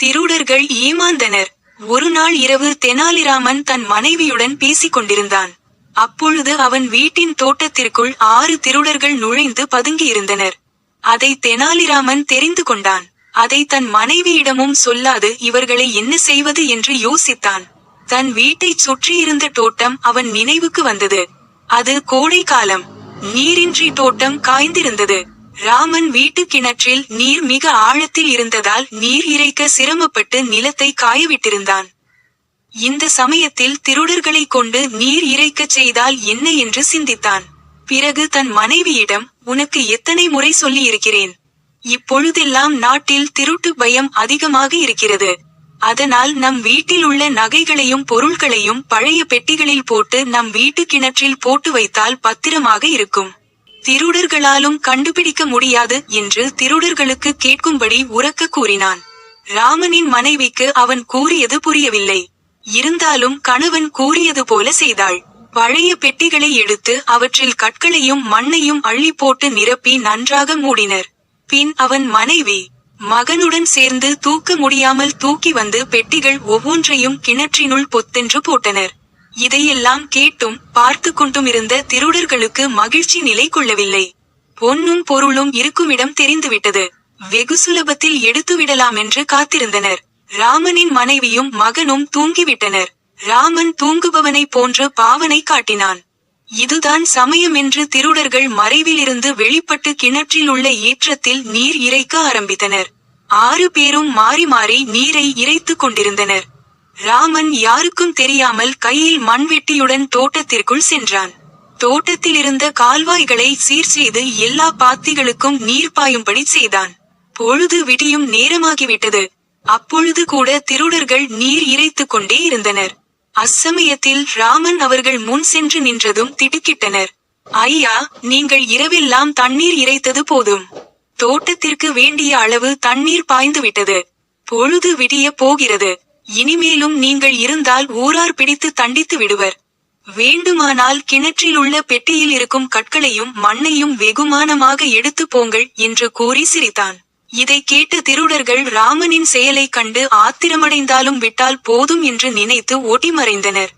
திருடர்கள் ஏமாந்தனர். ஒரு நாள் இரவு தெனாலிராமன் தன் மனைவியுடன் பேசிக் கொண்டிருந்தான். அப்பொழுது அவன் வீட்டின் தோட்டத்திற்குள் ஆறு திருடர்கள் நுழைந்து பதுங்கியிருந்தனர் அதை தெனாலிராமன் தெரிந்து கொண்டான். அதை தன் மனைவியிடமும் சொல்லாது இவர்களை என்ன செய்வது என்று யோசித்தான். தன் வீட்டைச் சுற்றியிருந்த தோட்டம் அவன் நினைவுக்கு வந்தது. அது கோடை காலம் நீரின்றி தோட்டம் காய்ந்திருந்தது. ராமன் வீட்டு கிணற்றில் நீர் மிக ஆழத்தில் இருந்ததால் நீர் இறைக்க சிரமப்பட்டு நிலத்தை காயவிட்டிருந்தான். இந்த சமயத்தில் திருடர்களை கொண்டு நீர் இறைக்கச் செய்தால் என்ன என்று சிந்தித்தான். பிறகு தன் மனைவியிடம் உனக்கு எத்தனை முறை சொல்லி இருக்கிறேன் இப்பொழுதெல்லாம் நாட்டில் திருட்டு பயம் அதிகமாக இருக்கிறது. அதனால் நம் வீட்டில் உள்ள நகைகளையும் பொருள்களையும் பழைய பெட்டிகளில் போட்டு நம் வீட்டு கிணற்றில் போட்டு வைத்தால் பத்திரமாக இருக்கும். திருடர்களாலும் கண்டுபிடிக்க முடியாது என்று திருடர்களுக்கு கேட்கும்படி உறக்க கூறினான். ராமனின் மனைவிக்கு அவன் கூறியது புரியவில்லை. இருந்தாலும் கணவன் கூறியது போல செய்தாள். பழைய பெட்டிகளை எடுத்து அவற்றில் கற்களையும் மண்ணையும் அள்ளி போட்டு நிரப்பி நன்றாக மூடினர். பின் அவன் மனைவி மகனுடன் சேர்ந்து தூக்க முடியாமல் தூக்கி வந்து பெட்டிகள் ஒவ்வொன்றையும் கிணற்றினுள் பொத்தென்று போட்டனர். இதையெல்லாம் கேட்டும் பார்த்து கொண்டும் இருந்த திருடர்களுக்கு மகிழ்ச்சி நிலை கொள்ளவில்லை பொன்னும் பொருளும் இருக்குமிடம் தெரிந்துவிட்டது. வெகு சுலபத்தில் எடுத்துவிடலாம் என்று காத்திருந்தனர். ராமனின் மனைவியும் மகனும் தூங்கிவிட்டனர். ராமன் தூங்குபவனை போன்ற பாவனை காட்டினான். இதுதான் சமயம் என்று திருடர்கள் மறைவிலிருந்து வெளிப்பட்டு கிணற்றில் உள்ள ஏற்றத்தில் நீர் இறைக்க ஆரம்பித்தனர். ஆறு பேரும் மாறி மாறி நீரை இறைத்துக் கொண்டிருந்தனர். ராமன் யாருக்கும் தெரியாமல் கையில் மண்வெட்டியுடன் தோட்டத்திற்குள் சென்றான். தோட்டத்தில் இருந்த கால்வாய்களை சீர் செய்து எல்லா பாத்திகளுக்கும் நீர் பாயும்படி செய்தான். பொழுது விடியும் நேரமாகிவிட்டது. அப்பொழுது கூட திருடர்கள் நீர் இறைத்துக் கொண்டே இருந்தனர். அச்சமயத்தில் ராமன் அவர்கள் முன் சென்று நின்றதும் திடுக்கிட்டனர். ஐயா நீங்கள் இரவெல்லாம் தண்ணீர் இறைத்தது போதும். தோட்டத்திற்கு வேண்டிய அளவு தண்ணீர் பாய்ந்து விட்டது பொழுது விடிய போகிறது. இனிமேலும் நீங்கள் இருந்தால் ஊரார் பிடித்து தண்டித்து விடுவர். வேண்டுமானால் கிணற்றில் உள்ள பெட்டியில் இருக்கும் கற்களையும் மண்ணையும் வெகுமானமாக எடுத்து போங்கள் என்று கூறி சிரித்தான். இதை கேட்ட திருடர்கள் ராமனின் செயலைக் கண்டு ஆத்திரமடைந்தாலும் விட்டால் போதும் என்று நினைத்து ஓட்டி மறைந்தனர்